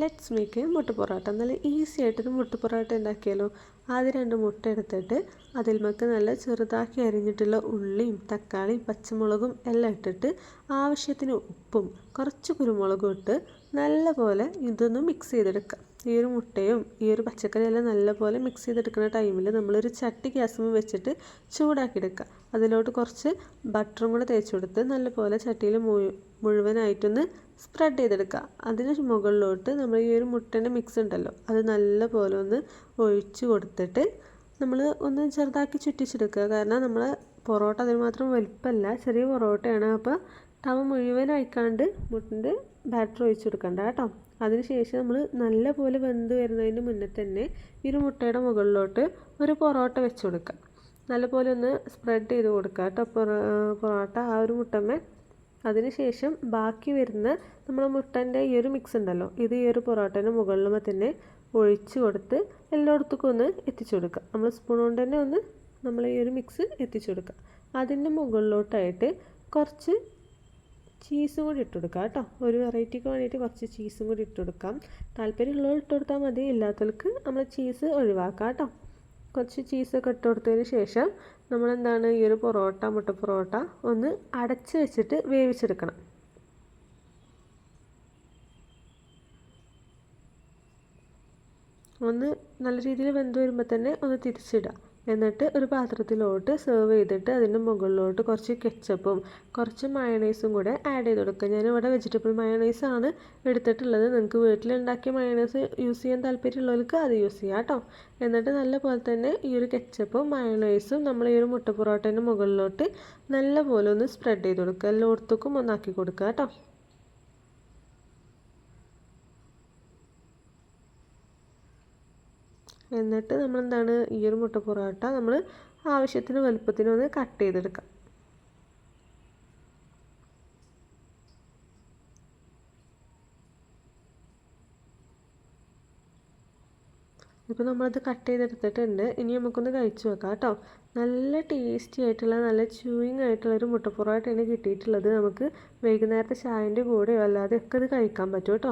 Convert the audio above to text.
Let's make മുട്ട പൊറോട്ട. നല്ല easy ആയിട്ടൊരു മുട്ട പൊറോട്ട ഉണ്ടാക്കിയാലോ? ആദ്യം രണ്ട് മുട്ട എടുത്തിട്ട് അതിൽമക്ക് നല്ല ചെറുതാക്കി അരിഞ്ഞിട്ടുള്ള ഉള്ളിയും തക്കാളിയും പച്ചമുളകും എല്ലാം ഇട്ടിട്ട് ആവശ്യത്തിന് ഉപ്പും കുറച്ച് കുരുമുളകും ഇട്ട് നല്ലപോലെ ഇതൊന്ന് മിക്സ് ചെയ്തെടുക്കാം. ഈ ഒരു മുട്ടയും ഈ ഒരു പച്ചക്കറിയെല്ലാം നല്ലപോലെ മിക്സ് ചെയ്തെടുക്കുന്ന ടൈമിൽ നമ്മളൊരു ചട്ടി ഗ്യാസും വെച്ചിട്ട് ചൂടാക്കിയെടുക്കുക അതിലോട്ട് കുറച്ച് ബട്ടറും കൂടെ തേച്ച് കൊടുത്ത് നല്ലപോലെ ചട്ടിയിൽ മുഴുവനായിട്ടൊന്ന് സ്പ്രെഡ് ചെയ്തെടുക്കുക. അതിന് മുകളിലോട്ട് നമ്മൾ ഈ ഒരു മുട്ടേന്റെ മിക്സ് ഉണ്ടല്ലോ അത് നല്ല പോലെ ഒന്ന് ഒഴിച്ചു കൊടുത്തിട്ട് നമ്മൾ ഒന്ന് ചെറുതാക്കി ചുറ്റിച്ചെടുക്കുക. കാരണം നമ്മൾ പൊറോട്ട അതിന് മാത്രം വലിപ്പമല്ല ചെറിയ പൊറോട്ടയാണ്. അപ്പോൾ തവ മുഴുവനായിക്കാണ്ട് മുട്ടിന്റെ ബാറ്റർ ഒഴിച്ചു കൊടുക്കണ്ട കേട്ടോ. അതിനുശേഷം നമ്മൾ നല്ല പോലെ വെന്ത് വരുന്നതിന് മുന്നേ തന്നെ ഈ ഒരു മുട്ടയുടെ മുകളിലോട്ട് ഒരു പൊറോട്ട വെച്ച് കൊടുക്കുക. നല്ലപോലെ ഒന്ന് സ്പ്രെഡ് ചെയ്ത് കൊടുക്കുക കേട്ടോ. പൊറോട്ട ആ ഒരു മുട്ടമ്മ അതിനുശേഷം ബാക്കി വരുന്ന നമ്മൾ മുട്ടന്റെ ഈ ഒരു മിക്സ് ഉണ്ടല്ലോ ഇത് ഈ ഒരു പൊറോട്ടേന്റെ മുകളിലുമ്പോൾ തന്നെ ഒഴിച്ച് കൊടുത്ത് എല്ലായിടത്തേക്കും ഒന്ന് എത്തിച്ചു കൊടുക്കുക. നമ്മൾ സ്പൂൺ കൊണ്ട് തന്നെ ഒന്ന് നമ്മൾ ഈ ഒരു മിക്സ് എത്തിച്ചു കൊടുക്കുക. അതിന്റെ മുകളിലോട്ടായിട്ട് കുറച്ച് ചീസും കൂടി ഇട്ട് കൊടുക്കുക കേട്ടോ. ഒരു വെറൈറ്റിക്ക് വേണ്ടിയിട്ട് കുറച്ച് ചീസും കൂടി ഇട്ട് കൊടുക്കാം. താല്പര്യമുള്ളവർ ഇട്ട് കൊടുത്താൽ മതി ഇല്ലാത്തവർക്ക് നമ്മൾ ചീസ് ഒഴിവാക്കാം കേട്ടോ. കുറച്ച് ചീസൊക്കെ ഇട്ട് കൊടുത്തതിന് ശേഷം നമ്മളെന്താണ് ഈ ഒരു പൊറോട്ട മുട്ട പൊറോട്ട ഒന്ന് അടച്ച് വെച്ചിട്ട് വേവിച്ചെടുക്കണം. ഒന്ന് നല്ല രീതിയിൽ വെന്ത് വരുമ്പോൾ തന്നെ ഒന്ന് തിരിച്ചിടുക. എന്നിട്ട് ഒരു പാത്രത്തിലോട്ട് സെർവ് ചെയ്തിട്ട് അതിന്റെ മുകളിലോട്ട് കുറച്ച് കെച്ചപ്പും കുറച്ച് മയണൈസും കൂടെ ആഡ് ചെയ്ത് കൊടുക്കുക. ഞാനിവിടെ വെജിറ്റബിൾ മയണൈസ് ആണ് എടുത്തിട്ടുള്ളത്. നിങ്ങൾക്ക് വീട്ടിലുണ്ടാക്കിയ മയണൈസ് യൂസ് ചെയ്യാൻ താല്പര്യമുള്ളവർക്ക് അത് യൂസ് ചെയ്യാം കേട്ടോ. എന്നിട്ട് നല്ലപോലെ തന്നെ ഈ ഒരു കെച്ചപ്പും മയണൈസും നമ്മൾ ഈ ഒരു മുട്ട പൊറോട്ടേന്റെ മുകളിലോട്ട് നല്ല പോലെ ഒന്ന് സ്പ്രെഡ് ചെയ്ത് കൊടുക്കുക. എല്ലായിടത്തേക്കും ഒന്നാക്കി കൊടുക്കുക കേട്ടോ. എന്നിട്ട് നമ്മൾ എന്താണ് ഈ ഒരു മുട്ട പൊറോട്ട നമ്മൾ ആവശ്യത്തിന് വലുപ്പത്തിന് ഒന്ന് കട്ട് ചെയ്തെടുക്കാം. ഇപ്പോൾ നമ്മളത് കട്ട് ചെയ്തെടുത്തിട്ടുണ്ട്. ഇനി നമുക്കൊന്ന് കഴിച്ചു നോക്കാം കേട്ടോ. നല്ല ടേസ്റ്റി ആയിട്ടുള്ള നല്ല ചൂയിങ് ആയിട്ടുള്ള ഒരു മുട്ട കിട്ടിയിട്ടുള്ളത്. നമുക്ക് വൈകുന്നേരത്തെ ചായന്റെ കൂടെയോ അല്ലാതെ ഒക്കെ ഇത് കഴിക്കാൻ പറ്റും കേട്ടോ.